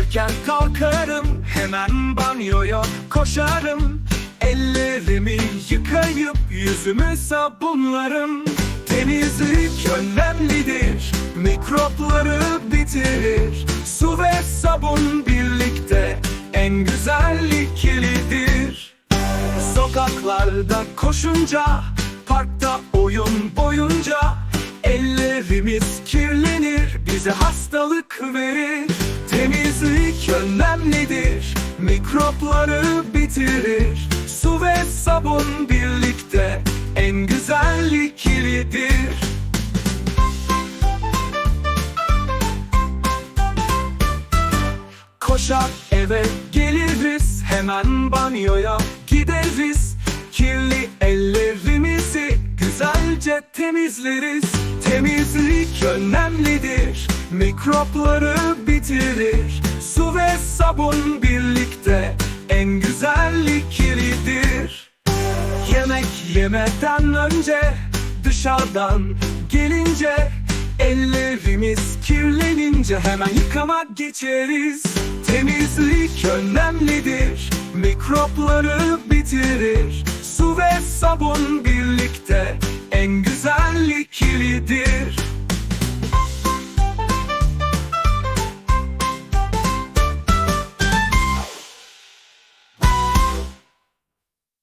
Erken kalkarım hemen banyoya koşarım. Ellerimi yıkayıp yüzümü sabunlarım. Temizlik önemlidir Mikropları bitirir. Su ve sabun birlikte en güzel ikilidir. Sokaklarda koşunca Parkta oyun boyunca Ellerimiz kirlenir. Bize hastalık verir önemlidir Mikropları bitirir. Su ve sabun birlikte En güzel ikilidir. Koşar eve geliriz. Hemen banyoya gideriz. Kirli ellerimizi güzelce temizleriz. Temizlik önemlidir Mikropları bitirir sabun birlikte En güzel ikilidir. Yemek yemeden önce Dışarıdan gelince Ellerimiz kirlenince hemen yıkama geçeriz. Temizlik önemlidir Mikropları bitirir. Su ve sabun birlikte